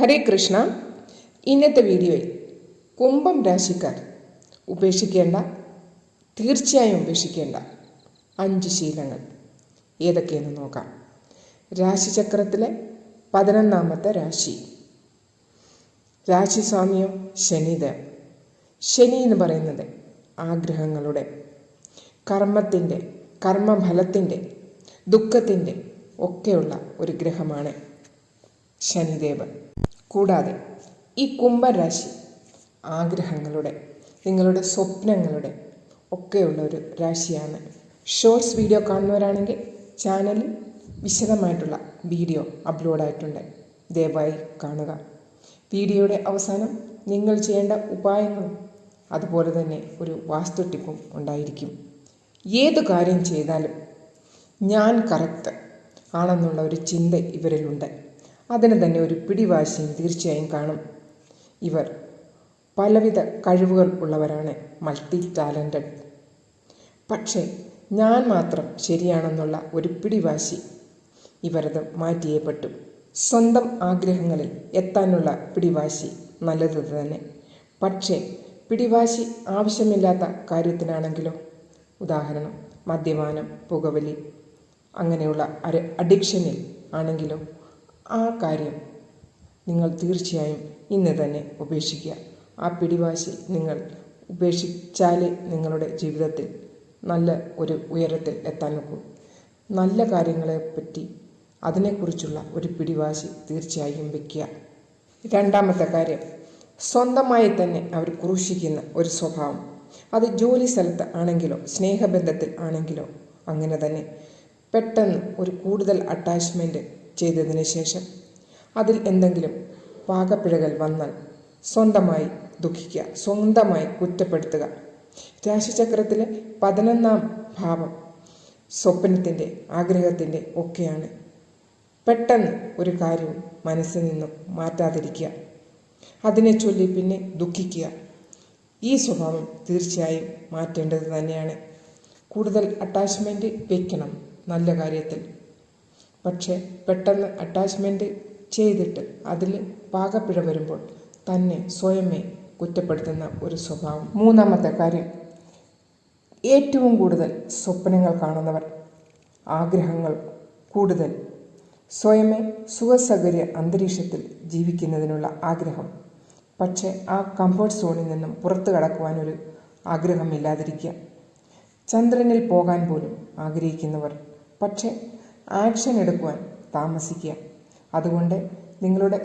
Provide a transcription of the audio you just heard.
ഹരേ കൃഷ്ണ. ഇന്നത്തെ വീഡിയോയിൽ കുംഭം രാശിക്കാർ ഉപേക്ഷിക്കേണ്ട തീർച്ചയായും ഉപേക്ഷിക്കേണ്ട അഞ്ച് ശീലങ്ങൾ ഏതൊക്കെയെന്ന് നോക്കാം. രാശിചക്രത്തിലെ പതിനൊന്നാമത്തെ രാശി. രാശിസ്വാമിയോ ശനിദേവ് ശനി എന്ന് പറയുന്നത് ആഗ്രഹങ്ങളുടെ കർമ്മത്തിന്റെ കർമ്മഫലത്തിന്റെ ദുഃഖത്തിന്റെ ഒക്കെയുള്ള ഒരു ഗ്രഹമാണ്. ശനിദേവ് കൂടാതെ ഈ കുംഭരാശി ആഗ്രഹങ്ങളുടെ നിങ്ങളുടെ സ്വപ്നങ്ങളുടെ ഒക്കെയുള്ള ഒരു രാശിയാണ്. ഷോർട്സ് വീഡിയോ കാണുന്നവരാണെങ്കിൽ ചാനലിൽ വിശദമായിട്ടുള്ള വീഡിയോ അപ്ലോഡായിട്ടുണ്ട് ദയവായി കാണുക. വീഡിയോയുടെ അവസാനം നിങ്ങൾ ചെയ്യേണ്ട ഉപായങ്ങളും അതുപോലെ തന്നെ ഒരു വാസ്തു ടിപ്പും ഉണ്ടായിരിക്കും. ഏതു കാര്യം ചെയ്താലും ഞാൻ കറക്റ്റ് ആണെന്നുള്ള ഒരു ചിന്ത ഇവരിലുണ്ട്. അതിന് തന്നെ ഒരു പിടിവാശിയും തീർച്ചയായും കാണും. ഇവർ പലവിധ കഴിവുകൾ ഉള്ളവരാണ് മൾട്ടി ടാലന്റഡ് പക്ഷേ ഞാൻ മാത്രം ശരിയാണെന്നുള്ള ഒരു പിടിവാശി ഇവരത് മാറ്റിയേ പറ്റും സ്വന്തം ആഗ്രഹങ്ങളിൽ എത്താനുള്ള പിടിവാശി നല്ലത് തന്നെ. പക്ഷേ പിടിവാശി ആവശ്യമില്ലാത്ത കാര്യത്തിനാണെങ്കിലോ? ഉദാഹരണം മദ്യപാനം പുകവലി അങ്ങനെയുള്ള അഡിക്ഷനിൽ ആണെങ്കിലോ? ആ കാര്യം നിങ്ങൾ തീർച്ചയായും ഇന്ന് തന്നെ ഉപേക്ഷിക്കുക. ആ പിടിവാശി നിങ്ങൾ ഉപേക്ഷിച്ചാലേ നിങ്ങളുടെ ജീവിതത്തിൽ നല്ല ഒരു ഉയരത്തിൽ എത്താൻ നോക്കൂ. നല്ല കാര്യങ്ങളെപ്പറ്റി അതിനെക്കുറിച്ചുള്ള ഒരു പിടിവാശി തീർച്ചയായും വയ്ക്കുക രണ്ടാമത്തെ കാര്യം സ്വന്തമായി തന്നെ അവർ ക്രൂശിക്കുന്ന ഒരു സ്വഭാവം. അത് ജോലി സ്ഥലത്ത് ആണെങ്കിലോ സ്നേഹബന്ധത്തിൽ ആണെങ്കിലോ അങ്ങനെ തന്നെ പെട്ടെന്ന് ഒരു കൂടുതൽ അറ്റാച്ച്മെന്റ് ചെയ്തതിന് ശേഷം അതിൽ എന്തെങ്കിലും പാകപ്പിഴകൾ വന്നാൽ സ്വന്തമായി ദുഃഖിക്കുക സ്വന്തമായി കുറ്റപ്പെടുത്തുക. രാശിചക്രത്തിലെ പതിനൊന്നാം ഭാവം സ്വപ്നത്തിന്റെ ആഗ്രഹത്തിന്റെ ഒക്കെയാണ്. പെട്ടെന്ന് ഒരു കാര്യം മനസ്സിൽ നിന്നും മാറ്റാതിരിക്കുക. അതിനെ ചൊല്ലി പിന്നെ ദുഃഖിക്കുക. ഈ സ്വഭാവം തീർച്ചയായും മാറ്റേണ്ടത് തന്നെയാണ്. കൂടുതൽ അറ്റാച്ച്മെന്റ് വയ്ക്കണം നല്ല കാര്യത്തിൽ. പക്ഷേ പെട്ടെന്ന് അറ്റാച്ച്മെന്റ് ചെയ്തിട്ട് അതിൽ പാകപ്പിഴ വരുമ്പോൾ തന്നെ സ്വയമേ കുറ്റപ്പെടുത്തുന്ന ഒരു സ്വഭാവം. മൂന്നാമത്തെ കാര്യം ഏറ്റവും കൂടുതൽ സ്വപ്നങ്ങൾ കാണുന്നവർ ആഗ്രഹങ്ങൾ കൂടുതൽ. സ്വയമേ സുഖസൗകര്യ അന്തരീക്ഷത്തിൽ ജീവിക്കുന്നതിനുള്ള ആഗ്രഹം. പക്ഷേ ആ കംഫർട്ട് സോണിൽ നിന്നും പുറത്തു കടക്കുവാനൊരു ആഗ്രഹമില്ലാതിരിക്കുക. ചന്ദ്രനിൽ പോകാൻ പോലും ആഗ്രഹിക്കുന്നവർ. പക്ഷേ ആക്ഷൻ എടുക്കുവാൻ താമസിക്കുക. അതുകൊണ്ട് നിങ്ങളുടെ